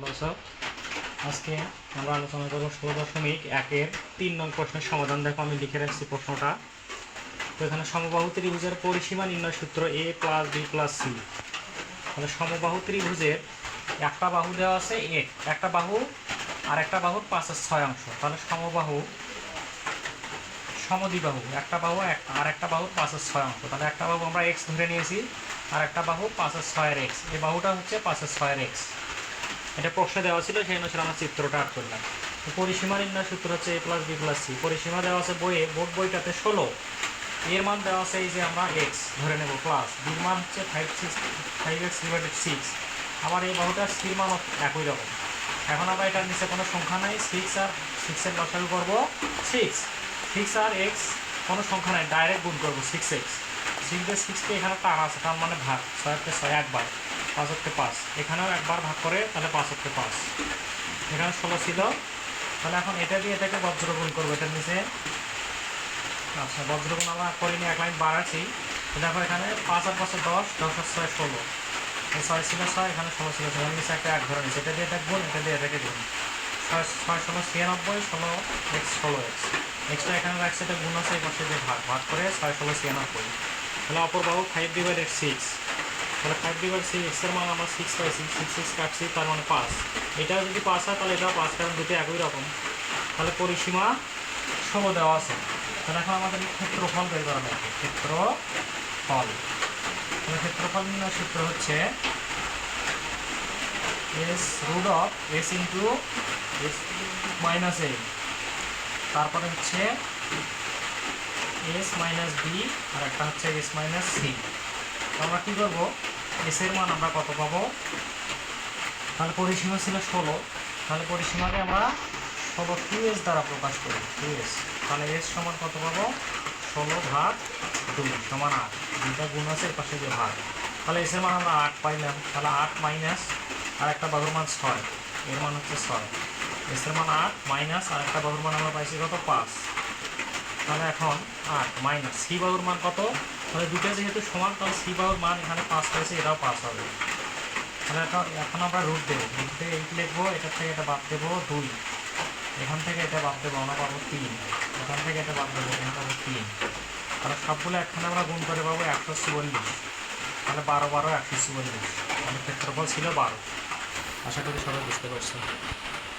Hello sir আজকে আমরা আলোচনা করব ষোলো দশমিক একের তিন নং প্রশ্নের সমাধান। দেখো, আমি লিখে রাখছি প্রশ্নটা। তো এখানে সমবাহু ত্রিভুজের পরিসীমা নির্ণয় সূত্র A plus B plus C তাহলে সমবাহু ত্রিভুজের একটা বাহু দেওয়া আছে এ একটা বাহু আর একটা বাহুর পাঁচের ছয় অংশ। তাহলে সমবাহু সমদ্বিবাহু, একটা বাহু আর একটা বাহুর পাঁচের ছয় অংশ। তাহলে একটা বাহু আমরা এক্স ধরে নিয়েছি আর একটা বাহু পাঁচের ছয়ের এক্স এই বাহুটা হচ্ছে পাঁচের ছয়ের এক্স এটা প্রশ্নে দেওয়া ছিল, সেই অনুসারে আমরা চিত্রটা আট করলাম। পরিসীমা নির্ণয় সূত্র হচ্ছে A plus B plus C পরিসীমা দেওয়া আছে বইয়ে বোর্ড বইটাতে ষোলো। এর মান দেওয়া আছে এই যে আমরা এক্স ধরে নেব প্লাস বির মান হচ্ছে five six five X divided six আবার এই বাহুটার সির মান একই রকম। এখন আমরা এটার নিচে কোনো সংখ্যা নাই। সিক্স আর সিক্সের লসাগু করব সিক্স সিক্স আর এক্স কোনো সংখ্যা নাই। ডাইরেক্ট গুণ করব সিক্স এক্স সিক্স দিয়ে সিক্সকে এখানে টান আছে, তার মানে ভাগ। ছয় হচ্ছে ছয়, একবার। পাঁচ হচ্ছে পাঁচ। এখানেও একবার ভাগ করে তাহলে পাঁচ হচ্ছে পাঁচ। এখানে ষোলো ছিল। তাহলে এখন এটা দিয়ে এটাকে বজ্রগুণ করব। এটার নিচে আচ্ছা বজ্রগুণ আমরা করিনি, এক লাইন বাড়াচ্ছি। দেখো এখানে পাঁচ আর পাঁচে দশ দশ আর ছয় ষোলো। ছয় ছিল ছয়, এখানে ষোলো ছিল ছয়। নিচে একটা এক ধরে নিচ্ছে এটা দিয়ে এটা গুণ, এটা দিয়ে এটাকে গুণ। ছয় ছয় ষোলো ছিয়ানব্বই, ষোলো এক্স ষোলো এক্স। এক্সট্রা এখানে রাখছে, এটা গুণ আছে এই পাশে যে ভাগ। ভাগ করে ছয় ষোলো ছিয়ানব্বই। তাহলে অপর বাবু ফাইভ ডিভাইডেড সিক্স তাহলে ফাইভ ডিভাইড সিক্স এক্সের মান আমার সিক্স পাইছি সিক্স সিক্স কাটছি তার মানে পাঁচ। এটা যদি পাঁচ হয়, তাহলে এটা পাঁচ, কারণ দুটো একই রকম। তাহলে পরিসীমা ষোলো দেওয়া আছে। তাহলে এখন আমাদের ক্ষেত্রফল বের করা লাগবে ক্ষেত্রফল। তাহলে ক্ষেত্রফল নির্ণয় সূত্র হচ্ছে S root of S into S minus A তারপরে হচ্ছে এস মাইনাস বি আর একটা হচ্ছে এস মাইনাস সি আমরা কী করব? এসের মান আমরা কত পাবো? তাহলে পরিসীমা ছিল ষোলো। তাহলে পরিসীমাকে আমরা ষোলো টু এস দ্বারা প্রকাশ করি। টু এস তাহলে এস সমান কত পাবো? ষোলো ভাগ দুই সমান আট। দুইটা গুণ আছে, এর পাশে যে ভাগ। তাহলে এসের মান আমরা আট পাইলাম। তাহলে আট মাইনাস আর একটা বাহুর মান ছয়। এর মান হচ্ছে ছয়। এসের মান আট মাইনাস আর একটা বাহুর মান আমরা পাইছি কত? পাঁচ। তাহলে এখন আট মাইনাস সি বাহুর মান কত? তাহলে দুটো যেহেতু সমান, তাহলে সি বাহুর মান এখানে পাঁচ পাইছে এটাও পাঁচ হবে। তাহলে এখন এখন আমরা রুট দেবো। রুট দিয়ে এইট লিখব, এটার থেকে এটা বাদ দেবো দুই। এখান থেকে এটা বাদ দেবো, আমরা পাবো তিন। এখান থেকে এটা বাদ দেবো, এখানে পাবো তিন। তাহলে সবগুলো একখানে আমরা গুণ করে পাবো একশো চুয়াল্লিশ। তাহলে বারো বারো, একশো চুয়াল্লিশ। তাহলে ক্ষেত্রফল ছিল বারো। আশা করি সবাই বুঝতে পারছ